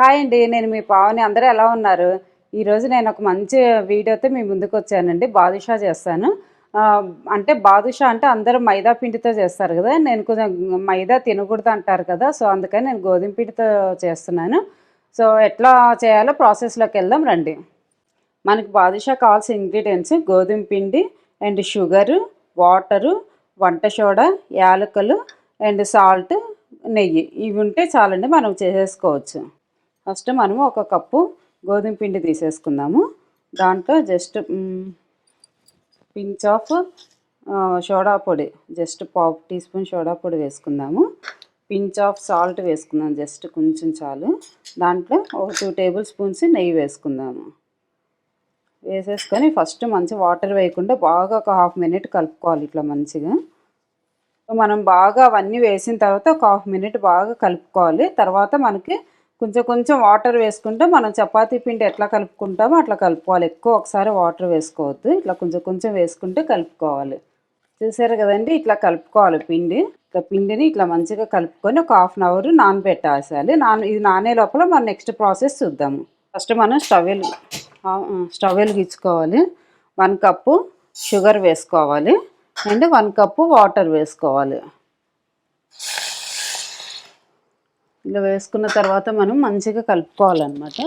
Hi అండి నేను మీ పావని. అందరూ ఎలా ఉన్నారు? ఈరోజు నేను ఒక మంచి వీడియోతో మీ ముందుకు వచ్చానండి. బాదుషా చేస్తాను. అంటే బాదుషా అంటే అందరూ మైదా పిండితో చేస్తారు కదా. నేను కొంచెం మైదా తినకూడదు అంటారు కదా. సో అందుకని నేను గోధుమ పిండితో చేస్తున్నాను. సో ఎట్లా చేయాలో ప్రాసెస్లోకి వెళ్దాం రండి. మనకి బాదుషా కావాల్సిన ఇంగ్రీడియంట్స్ గోధుమ పిండి అండ్ షుగరు వాటరు వంట సోడా యాలకులు అండ్ సాల్ట్ నెయ్యి. ఇవి ఉంటే చాలండి మనం చేసేసుకోవచ్చు. ఫస్ట్ మనము ఒక కప్పు గోధుమ పిండి తీసేసుకుందాము. దాంట్లో జస్ట్ పించ్ ఆఫ్ సోడా పొడి జస్ట్ పావు టీ స్పూన్ సోడా పొడి వేసుకుందాము. పించ్ ఆఫ్ సాల్ట్ వేసుకుందాం జస్ట్ కొంచెం చాలు. దాంట్లో ఒక టూ టేబుల్ స్పూన్స్ నెయ్యి వేసుకుందాము. వేసేసుకొని ఫస్ట్ మంచి వాటర్ వేయకుండా బాగా ఒక హాఫ్ మినిట్ కలుపుకోవాలి ఇట్లా మంచిగా. మనం బాగా అవన్నీ వేసిన తర్వాత ఒక హాఫ్ మినిట్ బాగా కలుపుకోవాలి. తర్వాత మనకి కొంచెం కొంచెం వాటర్ వేసుకుంటే మనం చపాతీ పిండి ఎట్లా కలుపుకుంటామో అట్లా కలుపుకోవాలి. ఎక్కువ ఒకసారి వాటర్ వేసుకోవద్దు. ఇట్లా కొంచెం కొంచెం వేసుకుంటే కలుపుకోవాలి. చూసారు కదండి? ఇట్లా కలుపుకోవాలి పిండి. ఇట్లా పిండిని ఇట్లా మంచిగా కలుపుకొని ఒక హాఫ్ అన్ అవర్ నానబెట్టాల్సాలి నాన్ ఇది నానే లోపల మనం నెక్స్ట్ ప్రాసెస్ చూద్దాము. ఫస్ట్ మనం స్టవ్ వెలు స్టవ్ వెలిగించుకోవాలి. వన్ కప్పు షుగర్ వేసుకోవాలి. అండ్ వన్ కప్పు వాటర్ వేసుకోవాలి. ఇలా వేసుకున్న తర్వాత మనం మంచిగా కలుపుకోవాలన్నమాట.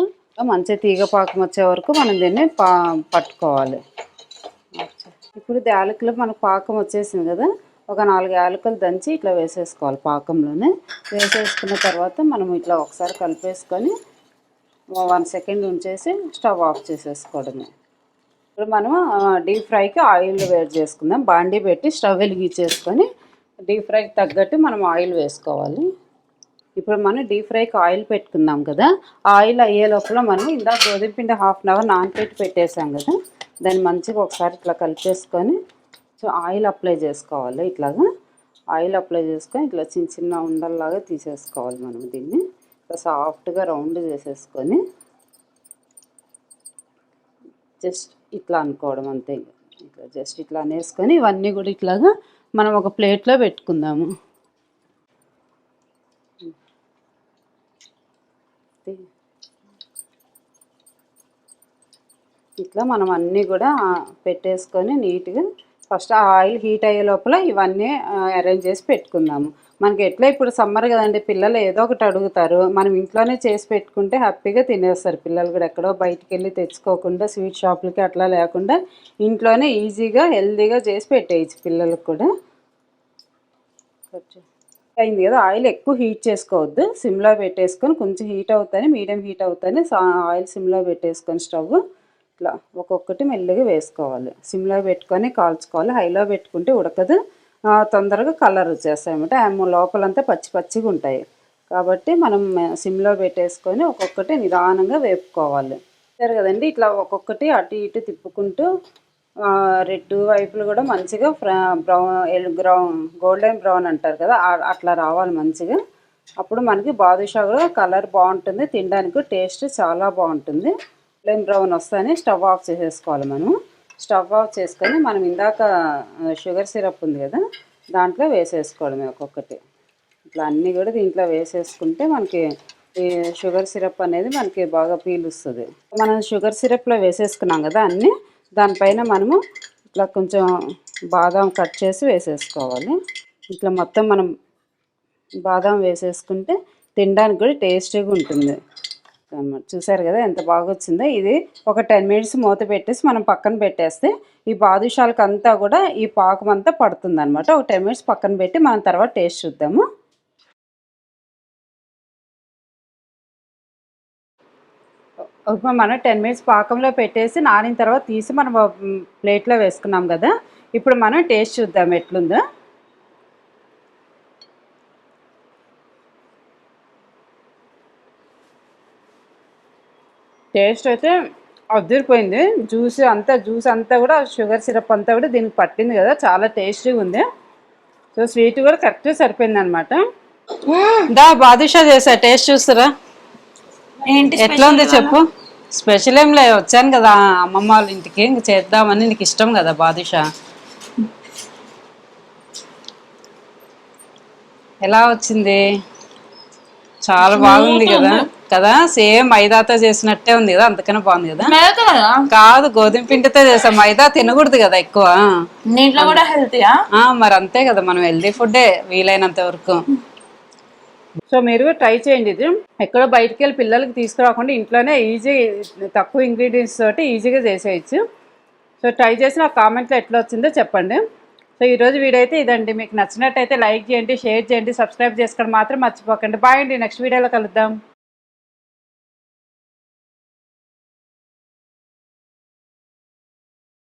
మంచిగా తీగ పాకం వచ్చే వరకు మనం దీన్ని పా పట్టుకోవాలి. ఇప్పుడు ఇది యాలకులు మనకు పాకం వచ్చేసింది కదా. ఒక నాలుగు యాలకులు దంచి ఇట్లా వేసేసుకోవాలి పాకంలోనే. వేసేసుకున్న తర్వాత మనం ఇట్లా ఒకసారి కలిపేసుకొని వన్ సెకండ్ ఉంచేసి స్టవ్ ఆఫ్ చేసేసుకోవడమే. ఇప్పుడు మనం డీప్ ఫ్రైకి ఆయిల్ వేడి చేసుకుందాం. బాండీ పెట్టి స్టవ్ వెలిగించేసుకొని డీప్ ఫ్రైకి తగ్గట్టు మనం ఆయిల్ వేసుకోవాలి. ఇప్పుడు మనం డీప్ ఫ్రైకి ఆయిల్ పెట్టుకుందాం కదా. ఆయిల్ అయ్యే లోపల మనం ఇందాక గోధుమ పిండి హాఫ్ అన్ అవర్ నానపెట్టి పెట్టేసాం కదా. దాన్ని మంచిగా ఒకసారి ఇట్లా కలిపేసుకొని సో ఆయిల్ అప్లై చేసుకోవాలి ఇట్లాగా. ఆయిల్ అప్లై చేసుకొని ఇట్లా చిన్న చిన్న ఉండల్లాగా తీసేసుకోవాలి మనం దీన్ని. ఇట్లా సాఫ్ట్గా రౌండ్ చేసేసుకొని జస్ట్ ఇట్లా అనుకోవడం అంతే ఇట్లా జస్ట్ ఇట్లా అనేసుకొని ఇవన్నీ కూడా ఇట్లాగా మనం ఒక ప్లేట్లో పెట్టుకుందాము. ఇట్లా మనం అన్నీ కూడా పెట్టేసుకొని నీట్గా ఫస్ట్ ఆ ఆయిల్ హీట్ అయ్యే లోపల ఇవన్నీ అరేంజ్ చేసి పెట్టుకుందాము. మనకి ఎట్లా ఇప్పుడు సమ్మర్ కదండి పిల్లలు ఏదో ఒకటి అడుగుతారు. మనం ఇంట్లోనే చేసి పెట్టుకుంటే హ్యాపీగా తినేస్తారు పిల్లలు కూడా. ఎక్కడో బయటికి వెళ్ళి తెచ్చుకోకుండా స్వీట్ షాపులకి అట్లా లేకుండా ఇంట్లోనే ఈజీగా హెల్తీగా చేసి పెట్టేయచ్చు పిల్లలకు కూడా. అయింది కదా ఆయిల్ ఎక్కువ హీట్ చేసుకోవద్దు. సిమ్లో పెట్టేసుకొని కొంచెం హీట్ అవుతానే మీడియం హీట్ అవుతానే ఆయిల్ సిమ్లో పెట్టేసుకొని స్టవ్ ఇట్లా ఒక్కొక్కటి మెల్లగా వేసుకోవాలి. సిమ్లో పెట్టుకొని కాల్చుకోవాలి. హైలో పెట్టుకుంటే ఉడకదు. తొందరగా కలర్ వచ్చేస్తాయి అన్నమాట ఆమె లోపలంతా పచ్చి పచ్చిగా ఉంటాయి. కాబట్టి మనం సిమ్లో పెట్టేసుకొని ఒక్కొక్కటి నిదానంగా వేపుకోవాలి. సరే కదండి ఇట్లా ఒక్కొక్కటి అటు ఇటు తిప్పుకుంటూ రెడ్ వైపులు కూడా మంచిగా ఫ్రా బ్రౌన్ బ్రౌన్ గోల్డెన్ బ్రౌన్ అంటారు కదా అట్లా రావాలి మంచిగా. అప్పుడు మనకి బాదుషా కూడా కలర్ బాగుంటుంది. తినడానికి టేస్ట్ చాలా బాగుంటుంది. గోల్డెన్ బ్రౌన్ వస్తానే స్టవ్ ఆఫ్ చేసేసుకోవాలి మనం. స్టవ్ ఆఫ్ చేసుకొని మనం ఇందాక షుగర్ సిరప్ ఉంది కదా దాంట్లో వేసేసుకోవడమే ఒక్కొక్కటి. ఇట్లా అన్నీ కూడా దీంట్లో వేసేసుకుంటే మనకి ఈ షుగర్ సిరప్ అనేది మనకి బాగా పీలుస్తుంది. మనం షుగర్ సిరప్లో వేసేసుకున్నాం కదా అన్నీ దానిపైన మనము ఇట్లా కొంచెం బాదం కట్ చేసి వేసేసుకోవాలి. ఇట్లా మొత్తం మనం బాదం వేసేసుకుంటే తినడానికి కూడా టేస్టీగా ఉంటుంది. అన్నమాట. చూసారు కదా ఎంత బాగా వచ్చిందో ఇది ఒక టెన్ మినిట్స్ మూత పెట్టేసి మనం పక్కన పెట్టేస్తే ఈ బాదుషాలకు అంతా కూడా ఈ పాకం అంతా పడుతుంది అనమాట ఒక టెన్ మినిట్స్ పక్కన పెట్టి మనం తర్వాత టేస్ట్ చూద్దాము. మనం టెన్ మినిట్స్ పాకంలో పెట్టేసి నానిన తర్వాత తీసి మనం ప్లేట్లో వేసుకున్నాం కదా? ఇప్పుడు మనం టేస్ట్ చూద్దాం ఎట్లుందో. టేస్ట్ అయితే అదిరిపోయింది. జ్యూస్ అంతా జ్యూస్ అంతా కూడా షుగర్ సిరప్ అంతా కూడా దీనికి పట్టింది కదా. చాలా టేస్టీగా ఉంది. సో స్వీట్ కూడా కరెక్ట్గా సరిపోయింది అనమాట దా బాదుషా చేసా టేస్ట్ చూస్తారా? ఏంటి ఎట్లా ఉంది చెప్పు. స్పెషల్ ఏం లే వచ్చాను కదా అమ్మమ్మ వాళ్ళ ఇంటికి. ఇంక చేద్దామని నీకు ఇష్టం కదా బాదుషా. ఎలా వచ్చింది? చాలా బాగుంది కదా. కదా? సేమ్ మైదాతో చేసినట్టే ఉంది కదా? అందుకనే బాగుంది కదా? కదా? గోధుమ పిండితో చేసాం మైదా తినకూడదు కదా ఎక్కువ. దీంట్లో కూడా హెల్తీయా? మరి అంతే కదా మనం హెల్దీ ఫుడ్డే వీలైనంత వరకు. సో మీరు ట్రై చేయండి ఇది. ఎక్కడో బయటికి వెళ్ళి పిల్లలకి తీసుకురాకుండా ఇంట్లోనే ఈజీ తక్కువ ఇంగ్రీడియంట్స్ తోటి ఈజీగా చేసేయచ్చు. సో ట్రై చేసి నాకు కామెంట్లో ఎట్లా వచ్చిందో చెప్పండి. సో ఈరోజు వీడియో అయితే ఇదండి. మీకు నచ్చినట్టయితే లైక్ చేయండి షేర్ చేయండి సబ్స్క్రైబ్ చేసుకోవడం మాత్రం మర్చిపోకండి. బాయ్ అండి. నెక్స్ట్ వీడియోలో కలుద్దాం.